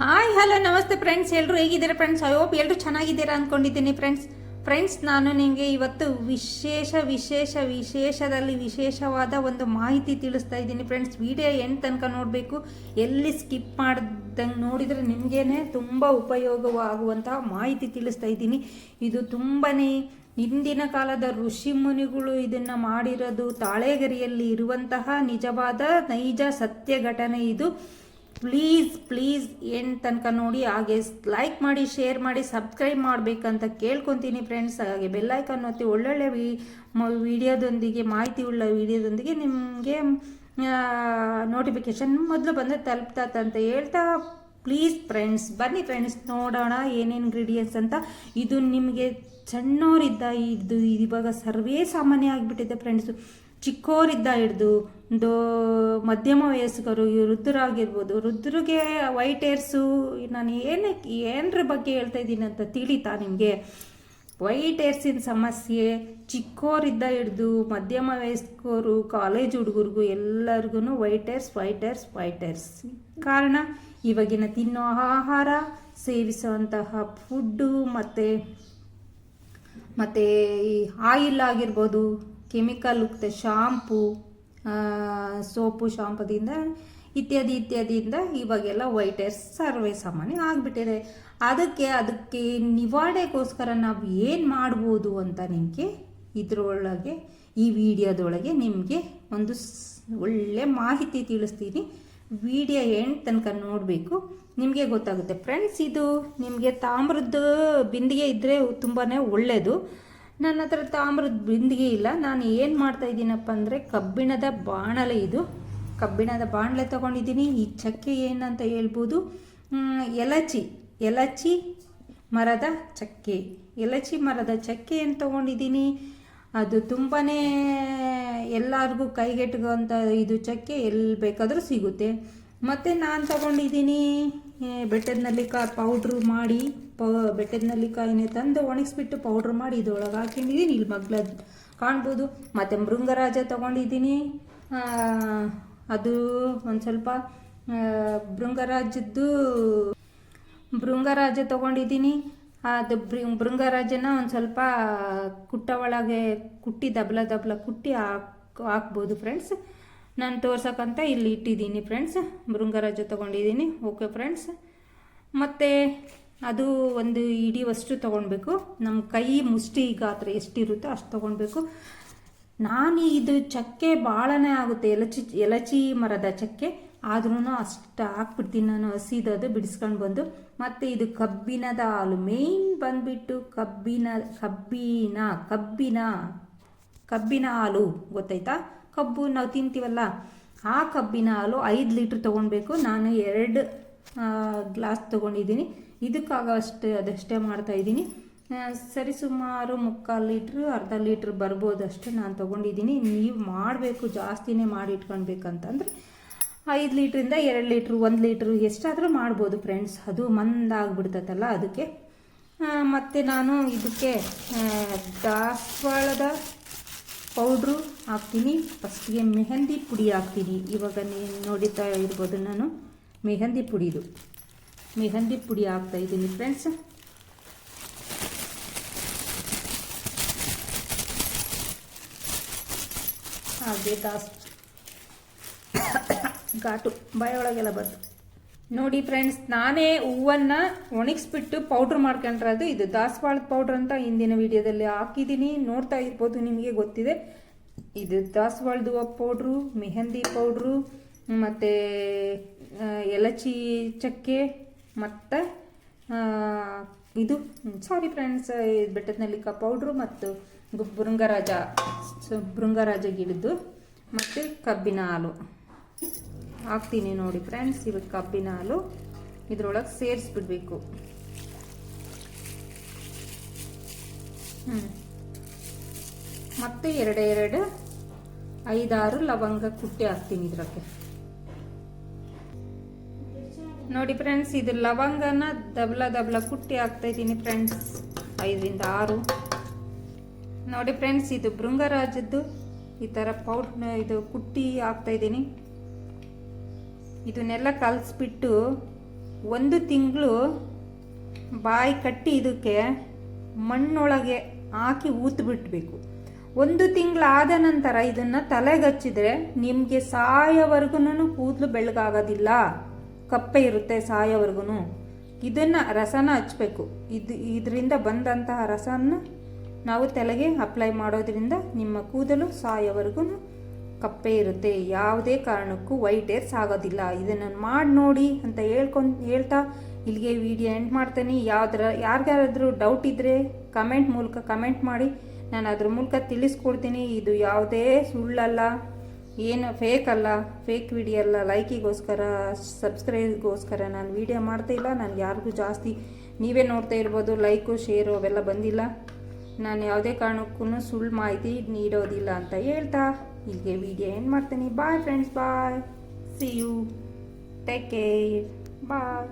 Hi hello ನಮಸ್ತೆ friends ಎಲ್ಲರೂ ಹೇಗಿದ್ದೀರಾ ಫ್ರೆಂಡ್ಸ್ ಐ ಹೋಪ್ ಎಲ್ಲರೂ ಚೆನ್ನಾಗಿದ್ದೀರಾ ಅಂದ್ಕೊಂಡಿದ್ದೀನಿ ಫ್ರೆಂಡ್ಸ್ ಫ್ರೆಂಡ್ಸ್ ನಾನು ನಿಮಗೆ ಇವತ್ತು ವಿಶೇಷ ವಿಶೇಷ, ವಿಶೇಷದಲ್ಲಿ ವಿಶೇಷವಾದ ಒಂದು ಮಾಹಿತಿ ತಿಳಿಸ್ತಾ ಇದ್ದೀನಿ ಫ್ರೆಂಡ್ಸ್ ವಿಡಿಯೋ ಎಂಡ್ ತನಕ ನೋಡಬೇಕು. ಎಲ್ಲಿ ಸ್ಕಿಪ್ ಮಾಡ್ದಂಗೆ ನೋಡಿದರೆ ನಿಮಗೇನೆ ತುಂಬ ಉಪಯೋಗವಾಗುವಂತಹ ಮಾಹಿತಿ ತಿಳಿಸ್ತಾ ಇದ್ದೀನಿ. ಇದು ತುಂಬಾ ಹಿಂದಿನ ಕಾಲದ ಋಷಿ ಮುನಿಗಳು ಇದನ್ನು ಮಾಡಿರೋದು ತಾಳೆಗರಿಯಲ್ಲಿ ಇರುವಂತಹ ನಿಜವಾದ ನೈಜ ಸತ್ಯ ಘಟನೆ ಇದು. ಪ್ಲೀಸ್ ಪ್ಲೀಸ್ ಏನು ತನಕ ನೋಡಿ ಹಾಗೆ ಲೈಕ್ ಮಾಡಿ ಶೇರ್ ಮಾಡಿ ಸಬ್ಸ್ಕ್ರೈಬ್ ಮಾಡಬೇಕಂತ ಕೇಳ್ಕೊತೀನಿ ಫ್ರೆಂಡ್ಸ್ ಹಾಗೆ ಬೆಲ್ಲೈಕನ್ ಒತ್ತಿ ಒಳ್ಳೊಳ್ಳೆ ವಿ ವಿಡಿಯೋದೊಂದಿಗೆ ಮಾಹಿತಿ ಉಳ್ಳ ವಿಡಿಯೋದೊಂದಿಗೆ ನಿಮಗೆ ನೋಟಿಫಿಕೇಶನ್ ಮೊದಲು ಬಂದರೆ ತಲುಪ್ತಂತ ಹೇಳ್ತಾ ಪ್ಲೀಸ್ ಫ್ರೆಂಡ್ಸ್ ಬನ್ನಿ ಫ್ರೆಂಡ್ಸ್ ನೋಡೋಣ ಏನೇನು ಇಂಗ್ರೀಡಿಯೆಂಟ್ಸ್ ಅಂತ. ಇದು ನಿಮಗೆ ಸಣ್ಣವರಿದ್ದ ಇದು ಇವಾಗ ಸರ್ವೇ ಸಾಮಾನ್ಯ ಆಗಿಬಿಟ್ಟಿದೆ ಫ್ರೆಂಡ್ಸು ಚಿಕ್ಕೋರಿದ್ದ ಹಿಡ್ದು ಒಂದು ಮಧ್ಯಮ ವಯಸ್ಕರು, ಈ ವೃದ್ಧರಾಗಿರ್ಬೋದು, ವೃದ್ಧರಿಗೆ ವೈಟ್ ಏರ್ಸು ನಾನು ಏನಕ್ಕೆ ಏನರ ಬಗ್ಗೆ ಹೇಳ್ತಾ ಇದ್ದೀನಿ ಅಂತ ತಿಳಿತಾ ನಿಮಗೆ? ವೈಟ್ ಏರ್ಸಿನ ಸಮಸ್ಯೆ, ಚಿಕ್ಕೋರಿದ್ದ ಹಿಡ್ದು ಮಧ್ಯಮ ವಯಸ್ಕರು ಕಾಲೇಜ್ ಹುಡುಗರಿಗೂ ಎಲ್ಲರಿಗೂ white hairs white hairs white hairs ಕಾರಣ, ಇವಾಗಿನ ತಿನ್ನೋ ಆಹಾರ, ಸೇವಿಸುವಂತಹ ಫುಡ್ಡು ಮತ್ತು ಮತ್ತು ಈ ಆಯಿಲ್ ಆಗಿರ್ಬೋದು ಕೆಮಿಕಲ್ ಯುಕ್ತ ಶಾಂಪು ಸೋಪು, ಶಾಂಪುದಿಂದ ಇತ್ಯಾದಿ, ಇತ್ಯಾದಿಯಿಂದ ಇವಾಗೆಲ್ಲ ವೈಟ್ ಹೇರ್ ಸರ್ವೇ ಸಾಮಾನ್ಯ ಆಗಿಬಿಟ್ಟಿದೆ. ಅದಕ್ಕೆ ಅದಕ್ಕೆ ನಿವಾರಣೆಗೋಸ್ಕರ ನಾವು ಏನು ಮಾಡ್ಬೋದು ಅಂತ ನಿಮಗೆ ಇದರೊಳಗೆ, ಈ ವಿಡಿಯೋದೊಳಗೆ ನಿಮಗೆ ಒಂದು ಒಳ್ಳೆ ಮಾಹಿತಿ ತಿಳಿಸ್ತೀನಿ. ವಿಡಿಯೋ ಎಂಡ್ ತನಕ ನೋಡಬೇಕು. ನಿಮಗೆ ಗೊತ್ತಾಗುತ್ತೆ. ಫ್ರೆಂಡ್ಸ್ ಇದು ನಿಮಗೆ ತಾಮ್ರದ ಬಿಂದಿಗೆ ಇದ್ದರೆ ತುಂಬಾ ಒಳ್ಳೆಯದು ನನ್ನ ಹತ್ರ ತಾಮ್ರದ ಬಿಂದಿಗೆ ಇಲ್ಲ. ನಾನು ಏನು ಮಾಡ್ತಾ ಇದ್ದೀನಪ್ಪ ಅಂದರೆ ಕಬ್ಬಿಣದ ಬಾಣಲೆ ಇದು. ಕಬ್ಬಿಣದ ಬಾಣಲೆ ತಗೊಂಡಿದ್ದೀನಿ. ಈ ಚಕ್ಕೆ ಏನಂತ ಹೇಳ್ಬೋದು? ಎಲಚಿ. ಎಲಚಿ ಮರದ ಚಕ್ಕೆ. ಎಲಚಿ ಮರದ ಚಕ್ಕೆ ಏನು ತೊಗೊಂಡಿದ್ದೀನಿ? ಅದು ತುಂಬಾ ಎಲ್ಲರಿಗೂ ಕೈಗೆಟುಕುವಂಥ ಇದು ಚಕ್ಕೆ ಎಲ್ಲಿ ಬೇಕಾದರೂ ಸಿಗುತ್ತೆ. ಮತ್ತು ನಾನು ತಗೊಂಡಿದ್ದೀನಿ ಬೆಟ್ಟದ ನಲ್ಲಿಕಾಯಿ ಪೌಡ್ರು ಮಾಡಿ, ಪ, ಬೆಟ್ಟದ ನಲ್ಲಿಕಾಯಿನೇ ತಂದು ಒಣಗಿಸ್ಬಿಟ್ಟು ಪೌಡ್ರ್ ಮಾಡಿ ಇದೊಳಗೆ ಹಾಕೊಂಡಿದ್ದೀನಿ ಇಲ್ಲಿ ಮಗ್ಲ ಕಾಣ್ಬೋದು. ಮತ್ತು ಮೃಂಗರಾಜ ತಗೊಂಡಿದ್ದೀನಿ. ಅದು ಒಂದು ಸ್ವಲ್ಪ ಭೃಂಗರಾಜದ್ದು ಭೃಂಗರಾಜ ತಗೊಂಡಿದ್ದೀನಿ. ಅದು ಭೃಂಗರಾಜನ ಒಂದು ಸ್ವಲ್ಪ ಕುಟ್ಟ ಒಳಗೆ ಕುಟ್ಟಿ, ದಬ್ಲ ದಬ್ಲ ಕುಟ್ಟಿ ಹಾಕ್, ಹಾಕ್ಬೋದು ಫ್ರೆಂಡ್ಸ್ ನಾನು ತೋರ್ಸೋಕ್ಕಂತ ಇಲ್ಲಿ ಇಟ್ಟಿದ್ದೀನಿ ಫ್ರೆಂಡ್ಸ್ ಮೃಂಗರಾಜು ತೊಗೊಂಡಿದ್ದೀನಿ. ಓಕೆ ಫ್ರೆಂಡ್ಸ್ ಮತ್ತು ಅದು ಒಂದು ಇಡೀ ವಸ್ತು ತೊಗೊಳ್ಬೇಕು ನಮ್ಮ ಕೈ ಮುಷ್ಟಿ ಗಾತ್ರ ಎಷ್ಟಿರುತ್ತೋ ಅಷ್ಟು ತೊಗೊಳ್ಬೇಕು ನಾನು ಇದು ಚಕ್ಕೆ ಭಾಳನೇ ಆಗುತ್ತೆ. ಎಲಚಿ ಎಲಚಿ ಮರದ ಚಕ್ಕೆ. ಆದ್ರೂ ಅಷ್ಟು ಹಾಕ್ಬಿಡ್ತೀನಿ ನಾನು. ಹಸಿದದು ಬಿಡಿಸ್ಕೊಂಡು ಬಂದು. ಮತ್ತು ಇದು ಕಬ್ಬಿನದ ಹಾಲು. ಮೇಯ್ನ್ ಬಂದುಬಿಟ್ಟು ಕಬ್ಬಿನ ಕಬ್ಬಿನ ಕಬ್ಬಿನ ಕಬ್ಬಿನ ಹಾಲು. ಗೊತ್ತಾಯ್ತಾ? ಕಬ್ಬು ನಾವು ತಿಂತೀವಲ್ಲ, ಆ ಕಬ್ಬಿನ ಹಾಲು ಐದು ಲೀಟ್ರ್ ತೊಗೊಳ್ಬೇಕು ನಾನು ಎರಡು ಗ್ಲಾಸ್ ತೊಗೊಂಡಿದ್ದೀನಿ. ಇದಕ್ಕಾಗಷ್ಟು ಅದಷ್ಟೇ ಮಾಡ್ತಾಯಿದ್ದೀನಿ ಸರಿ, ಸುಮಾರು ಮುಕ್ಕಾಲು ಲೀಟ್ರ್ ಅರ್ಧ ಲೀಟ್ರ್ ಬರ್ಬೋದಷ್ಟು ನಾನು ತೊಗೊಂಡಿದ್ದೀನಿ. ನೀವು ಮಾಡಬೇಕು, ಜಾಸ್ತಿನೇ ಮಾಡಿ ಇಟ್ಕೊಳ್ಬೇಕಂತಂದ್ರೆ ಐದು ಲೀಟ್ರಿಂದ ಎರಡು ಲೀಟ್ರ್ ಒಂದು ಲೀಟ್ರ್ ಎಷ್ಟಾದರೂ ಮಾಡ್ಬೋದು ಫ್ರೆಂಡ್ಸ್ ಅದು ಮಂದಾಗ್ಬಿಡ್ತೈತಲ್ಲ ಅದಕ್ಕೆ. ಮತ್ತು ನಾನು ಇದಕ್ಕೆ ದಾಸವಾಳದ ಪೌಡ್ರು ಹಾಕ್ತೀನಿ. ಫಸ್ಟಿಗೆ ಮೆಹಂದಿ ಪುಡಿ ಹಾಕ್ತೀನಿ. ಇವಾಗ ನೀನು ನೋಡಿತಾ ಇರ್ಬೋದು ನಾನು. ಮೆಹಂದಿ ಪುಡಿದು. ಮೆಹಂದಿ ಪುಡಿ ಹಾಕ್ತಾ ಇದ್ದೀನಿ ಫ್ರೆಂಡ್ಸ್ ಹಾಗೆ ದಾಸ್ ಘಾಟು ಬಾಯೊಳಗೆಲ್ಲ ಬಂತು ನೋಡಿ ಫ್ರೆಂಡ್ಸ್ ನಾನೇ ಹೂವನ್ನು ಒಣಗಿಸ್ಬಿಟ್ಟು ಪೌಡ್ರ್ ಮಾಡ್ಕೊಂಡಿರೋದು ಇದು ದಾಸವಾಳದ ಪೌಡ್ರ್ ಅಂತ ಹಿಂದಿನ ವಿಡಿಯೋದಲ್ಲಿ ಹಾಕಿದ್ದೀನಿ ನೋಡ್ತಾ ಇರ್ಬೋದು, ನಿಮಗೆ ಗೊತ್ತಿದೆ. ಇದು ದಾಸವಾಳದ ಹೂವು ಪೌಡ್ರು ಮೆಹಂದಿ ಪೌಡ್ರು ಮತ್ತು ಎಲಚಿ ಚಕ್ಕೆ, ಮತ್ತು ಇದು. ಸಾರಿ ಫ್ರೆಂಡ್ಸ್ ಬೆಟ್ಟದ ನಲ್ಲಿಕ ಪೌಡ್ರು ಮತ್ತು ಬೃಂಗರಾಜ ಭೃಂಗರಾಜ ಗಿಡದ್ದು, ಮತ್ತು ಕಬ್ಬಿನ ಹಾಲು. ಹಾಕ್ತೀನಿ ನೋಡಿ ಫ್ರೆಂಡ್ಸ್ ಇವಾಗ ಕಬ್ಬಿನ ಹಾಲು. ಇದ್ರೊಳಗೆ ಸೇರಿಸ್ಬಿಡ್ಬೇಕು. ಹ್ಞೂ ಮತ್ತೆ ಎರಡು ಎರಡು ಐದಾರು ಲವಂಗ ಕುಟ್ಟಿ ಹಾಕ್ತೀನಿ ಇದ್ರಕ್ಕೆ. ನೋಡಿ ಫ್ರೆಂಡ್ಸ್ ಇದು ಲವಂಗನ ದಬ್ಲ ದಬ್ಲ ಕುಟ್ಟಿ ಹಾಕ್ತಾ ಇದ್ದೀನಿ ಫ್ರೆಂಡ್ಸ್ ಐದರಿಂದ ಆರು. ನೋಡಿ ಫ್ರೆಂಡ್ಸ್ ಇದು ಭೃಂಗರಾಜದ್ದು ಈ ಥರ ಪೌಡ್ ಇದು ಕುಟ್ಟಿ ಹಾಕ್ತಾ ಇದ್ದೀನಿ. ಇದನ್ನೆಲ್ಲ ಕಲಿಸ್ಬಿಟ್ಟು ಒಂದು ತಿಂಗಳು ಬಾಯಿ ಕಟ್ಟಿ ಇದಕ್ಕೆ ಮಣ್ಣೊಳಗೆ ಹಾಕಿ ಊತ್ ಬಿಟ್ಬೇಕು ಒಂದು ತಿಂಗಳಾದ ನಂತರ ಇದನ್ನು ತಲೆಗಚ್ಚಿದ್ರೆ ನಿಮಗೆ ಸಾಯೋವರೆಗೂ ಕೂದಲು ಬೆಳಗಾಗೋದಿಲ್ಲ. ಕಪ್ಪೆ ಇರುತ್ತೆ ಸಾಯೋವರೆಗೂ ಇದನ್ನು ರಸನ ಹಚ್ಬೇಕು. ಇದು ಇದರಿಂದ ಬಂದಂತಹ ರಸನ ನಾವು ತಲೆಗೆ ಅಪ್ಲೈ ಮಾಡೋದ್ರಿಂದ ನಿಮ್ಮ ಕೂದಲು ಸಾಯೋವರೆಗೂ ಕಪ್ಪೆ ಇರುತ್ತೆ. ಯಾವುದೇ ಕಾರಣಕ್ಕೂ ವೈಟ್ ಏರ್ಸ್ ಆಗೋದಿಲ್ಲ. ಇದನ್ನು ಮಾಡಿ ನೋಡಿ ಅಂತ ಹೇಳ್ಕೊಂಡು, ಹೇಳ್ತಾ ಇಲ್ಲಿಗೆ ವಿಡಿಯೋ ಎಂಡ್ ಮಾಡ್ತೇನೆ. ಯಾವ್ದಾರ ಯಾರಿಗಾರಾದ್ರೂ ಡೌಟ್ ಇದ್ದರೆ ಕಮೆಂಟ್ ಮೂಲಕ ಕಮೆಂಟ್ ಮಾಡಿ. ನಾನು ಅದ್ರ ಮೂಲಕ ತಿಳಿಸ್ಕೊಡ್ತೀನಿ. ಇದು ಯಾವುದೇ ಸುಳ್ಳಲ್ಲ, ಏನು ಫೇಕ್ ಅಲ್ಲ ಫೇಕ್ ವಿಡಿಯೋ ಅಲ್ಲ. ಲೈಕಿಗೋಸ್ಕರ ಸಬ್ಸ್ಕ್ರೈಬ್ಗೋಸ್ಕರ ನಾನು ವಿಡಿಯೋ ಮಾಡ್ತಾ ಇಲ್ಲ. ನನಗೆ ಯಾರಿಗೂ ಜಾಸ್ತಿ ನೀವೇ ನೋಡ್ತಾ ಇರ್ಬೋದು. ಲೈಕು ಶೇರು ಅವೆಲ್ಲ ಬಂದಿಲ್ಲ. ನಾನು ಯಾವುದೇ ಕಾರಣಕ್ಕೂ ಸುಳ್ಳು ಮಾಹಿತಿ ನೀಡೋದಿಲ್ಲ ಅಂತ ಹೇಳ್ತಾ ಇಲ್ಲಿಗೆ ವಿಡಿಯೋ ಏನು ಮಾಡ್ತೀನಿ. Bye friends bye see you take care bye